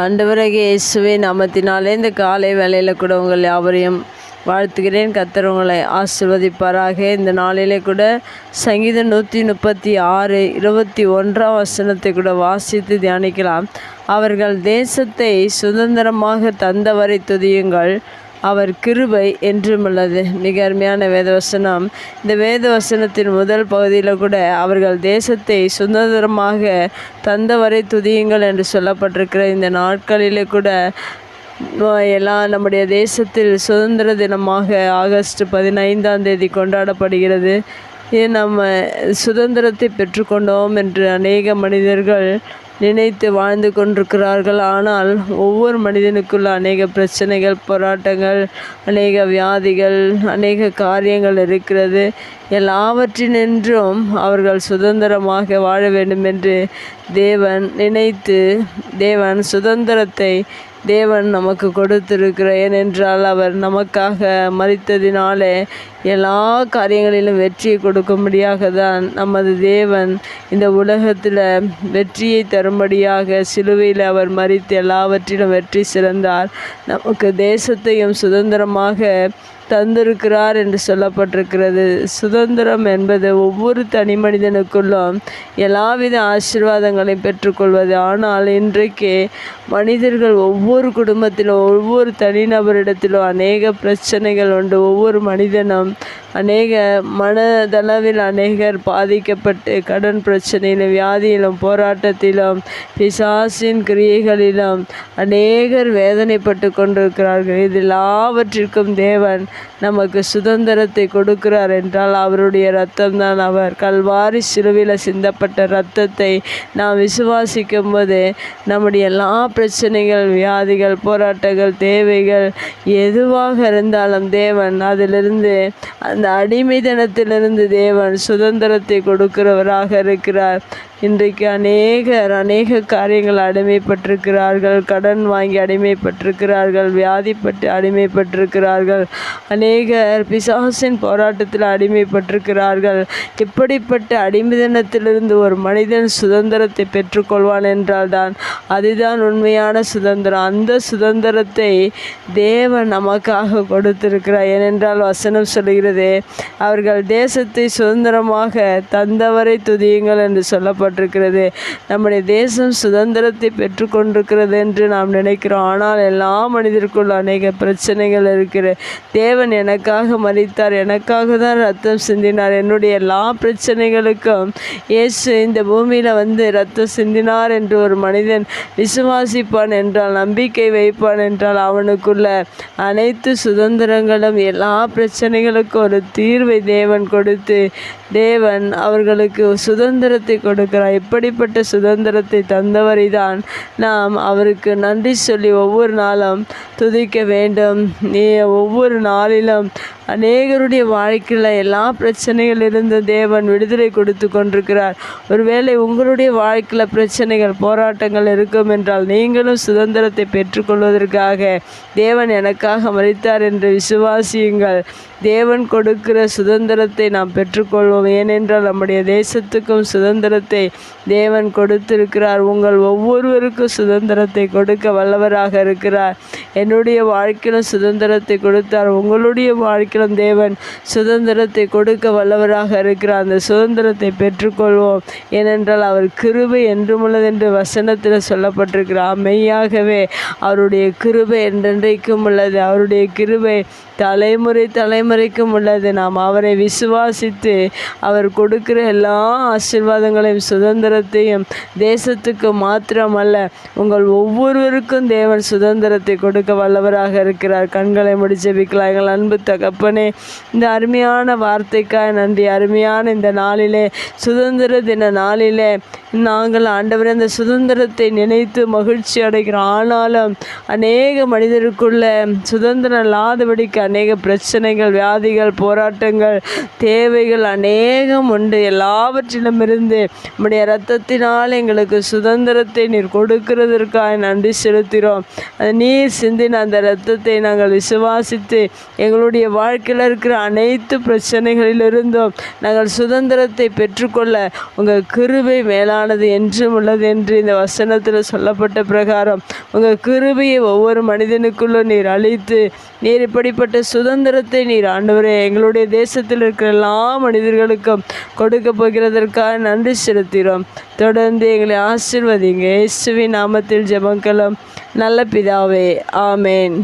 ஆண்டவராகிய இயேசுவே நாமத்தினாலே இந்த காலை வேலையில் கூட உங்கள் யாவரையும் வாழ்த்துகிறேன். கர்த்தர் உங்களை ஆசிர்வதிப்பாராக. இந்த நாளிலே கூட சங்கீதம் நூற்றி முப்பத்தி ஆறு இருபத்தி ஒன்றாம் வசனத்தை கூட வாசித்து தியானிக்கலாம். அவர்கள் தேசத்தை சுதந்திரமாக தந்தவரை துதியுங்கள். அவர் கிருபை என்றும் உள்ளது மிக அருமையான வேதவசனம். இந்த வேதவசனத்தின் முதல் பகுதியில் கூட அவர்கள் தேசத்தை சுதந்திரமாக தந்தவரை துதியுங்கள் என்று சொல்லப்பட்டிருக்கிற இந்த நாட்களிலே கூட எல்லாம் நம்முடைய தேசத்தில் சுதந்திர தினமாக ஆகஸ்ட் பதினைந்தாம் தேதி கொண்டாடப்படுகிறது. இது நம்ம சுதந்திரத்தை பெற்றுக்கொண்டோம் என்று அநேக மனிதர்கள் நினைத்து வாழ்ந்து கொண்டிருக்கிறார்கள். ஆனால் ஒவ்வொரு மனிதனுக்குள்ள அநேக பிரச்சனைகள் போராட்டங்கள் அநேக வியாதிகள் அநேக காரியங்கள் இருக்கிறது. எல்லாவற்றினின்றும் அவர்கள் சுதந்திரமாக வாழ வேண்டும் என்று தேவன் நினைத்து தேவன் சுதந்திரத்தை தேவன் நமக்கு கொடுத்திருக்கிற ஏனென்றால் அவர் நமக்காக மறித்ததினாலே எல்லா காரியங்களிலும் வெற்றியை கொடுக்கும்படியாக தான் நமது தேவன் இந்த உலகத்தில் வெற்றியை தரும்படியாக சிலுவையில் அவர் மறித்து எல்லாவற்றிலும் வெற்றி சிறந்தார். நமக்கு தேசத்தையும் சுதந்திரமாக தந்திருக்கிறார் என்று சொல்லப்பட்டிருக்கிறது. சுதந்திரம் என்பது ஒவ்வொரு தனி மனிதனுக்குள்ளும் எல்லாவித ஆசீர்வாதங்களை பெற்றுக்கொள்வது. ஆனால் இன்றைக்கு மனிதர்கள் ஒவ்வொரு குடும்பத்திலும் ஒவ்வொரு தனிநபரிடத்திலும் அநேக பிரச்சனைகள் உண்டு. ஒவ்வொரு மனிதனும் அநேக மனதளவில் அநேகர் பாதிக்கப்பட்டு கடன் பிரச்சனையிலும் வியாதியிலும் போராட்டத்திலும் பிசாசின் கிரியைகளிலும் அநேகர் வேதனைப்பட்டு கொண்டிருக்கிறார்கள். இது எல்லாவற்றிற்கும் தேவன் நமக்கு சுதந்திரத்தை கொடுக்கிறார் என்றால் அவருடைய ரத்தம் தான் அவர். கல்வாரி சிலுவையில் சிந்தப்பட்ட ரத்தத்தை நாம் விசுவாசிக்கும் போது நம்முடைய எல்லா பிரச்சனைகள் வியாதிகள் போராட்டங்கள் தேவைகள் எதுவாக இருந்தாலும் தேவன் அதிலிருந்து அந்த அடிமைத்தனத்திலிருந்து தேவன் சுதந்திரத்தை கொடுக்கிறவராக இருக்கிறார். இன்றைக்கு அநேகர் அநேக காரியங்கள் அடிமைப்பட்டிருக்கிறார்கள். கடன் வாங்கி அடிமைப்பட்டிருக்கிறார்கள். வியாதிப்பட்டு அடிமைப்பட்டிருக்கிறார்கள். அநேகர் பிசாசின் போராட்டத்தில் அடிமைப்பட்டிருக்கிறார்கள். இப்படிப்பட்ட அடிமைதனத்திலிருந்து ஒரு மனிதன் சுதந்திரத்தை பெற்றுக்கொள்வான் என்றால்தான் அதுதான் உண்மையான சுதந்திரம். அந்த சுதந்திரத்தை தேவன் நமக்காக கொடுத்திருக்கிறார். ஏனென்றால் வசனம் சொல்கிறது அவர்கள் தேசத்தை சுதந்திரமாக தந்தவரை துதியுங்கள் என்று சொல்லப்பட்டிருக்கிறது. நம்முடைய தேசம் சுதந்திரத்தை பெற்றுக்கொண்டிருக்கிறது என்று நாம் நினைக்கிறோம். ஆனால் எல்லா மனிதருக்குள்ள அநேக பிரச்சனைகள் இருக்கிற தேவன் எனக்காக மறித்தார் எனக்காக தான் ரத்தம் சிந்தினார். என்னுடைய எல்லா பிரச்சனைகளுக்கும் இயேசு இந்த பூமியில் வந்து ரத்தம் சிந்தினார் என்று ஒரு மனிதன் விசுவாசிப்பான் என்றால் நம்பிக்கை வைப்பான் என்றால் அவனுக்குள்ள அனைத்து சுதந்திரங்களும் எல்லா பிரச்சனைகளுக்கும் ஒரு தீர்வை தேவன் கொடுத்து தேவன் அவர்களுக்கு சுதந்திரத்தை கொடுக்கிறார். இப்படிப்பட்ட சுதந்திரத்தை தந்தவரை தான் நாம் அவருக்கு நன்றி சொல்லி ஒவ்வொரு நாளும் துதிக்க வேண்டும். நீ ஒவ்வொரு நாளிலும் அநேகருடைய வாழ்க்கையில் எல்லா பிரச்சனைகளிலிருந்து தேவன் விடுதலை கொடுத்து கொண்டிருக்கிறார். ஒருவேளை உங்களுடைய வாழ்க்கையில் பிரச்சனைகள் போராட்டங்கள் இருக்கும் என்றால் நீங்களும் சுதந்திரத்தை பெற்றுக்கொள்வதற்காக தேவன் எனக்காக மறித்தார் என்று விசுவாசியுங்கள். தேவன் கொடுக்கிற சுதந்திரத்தை நாம் பெற்றுக்கொள்வோம். ஏனென்றால் நம்முடைய தேசத்துக்கும் சுதந்திரத்தை தேவன் கொடுத்திருக்கிறார். உங்கள் ஒவ்வொருவருக்கும் சுதந்திரத்தை கொடுக்க வல்லவராக இருக்கிறார். என்னுடைய வாழ்க்கையிலும் சுதந்திரத்தை கொடுத்தார். உங்களுடைய வாழ்க்கையிலும் தேவன் சுதந்திரத்தை கொடுக்க வல்லவராக இருக்கிறார். அந்த சுதந்திரத்தை பெற்றுக்கொள்வோம். ஏனென்றால் அவர் கிருபை என்றுமுள்ளது என்று வசனத்தில் சொல்லப்பட்டிருக்கிறார் மெய்யாகவே அவருடைய கிருபை என்றென்றைக்கும் உள்ளது. அவருடைய கிருபை தலைமுறை தலைமுறைக்கும் உள்ளது. நாம் அவரை விசுவாசித்து அவர் கொடுக்கிற எல்லா ஆசீர்வாதங்களையும் சுதந்திரத்தையும் தேசத்துக்கு மாத்திரமல்ல உங்கள் ஒவ்வொருவருக்கும் தேவன் சுதந்திரத்தை கொடுக்க வல்லவராக இருக்கிறார். கண்களை முடிச்சபிக்கலாம் எங்கள் அன்பு தகப்பனே இந்த அருமையான வார்த்தைக்காய் நன்றி. அருமையான இந்த நாளிலே சுதந்திர தின நாளிலே நாங்கள் ஆண்டவர் அந்த சுதந்திரத்தை நினைத்து மகிழ்ச்சி அடைகிறோம். ஆனாலும் அநேக மனிதருக்குள்ள சுதந்திரம் இல்லாதபடிக்கு அநேக பிரச்சனைகள் வியாதிகள் போராட்டங்கள் தேவைகள் அநேகம் உண்டு. எல்லாவற்றிலுமிருந்து நம்முடைய இரத்தத்தினால் எங்களுக்கு சுதந்திரத்தை நீர் கொடுக்கிறதற்காக நன்றி செலுத்துகிறோம். நீர் சிந்தின அந்த இரத்தத்தை நாங்கள் விசுவாசித்து எங்களுடைய வாழ்க்கையில் இருக்கிற அனைத்து பிரச்சனைகளிலிருந்தும் நாங்கள் சுதந்திரத்தை பெற்றுக்கொள்ள உங்கள் கிருபை மேலானது என்றும் உள்ளது என்று இந்த வசனத்தில் சொல்லப்பட்ட பிரகாரம் உங்கள் கிருபையை ஒவ்வொரு மனிதனுக்குள்ளும் நீர் அழித்து நீர் இப்படிப்பட்ட சுதந்திரத்தை நீர் ஆண்டவரே எங்களுடைய தேசத்தில் இருக்கிற எல்லா மனிதர்களுக்கும் கொடுக்க போகிறதற்காக நன்றி செலுத்துகிறோம். தொடர்ந்து எங்களை ஆசிர்வதிங்க இயேசுவின் நாமத்தில் ஜெபங்களும் நல்ல பிதாவே ஆமேன்.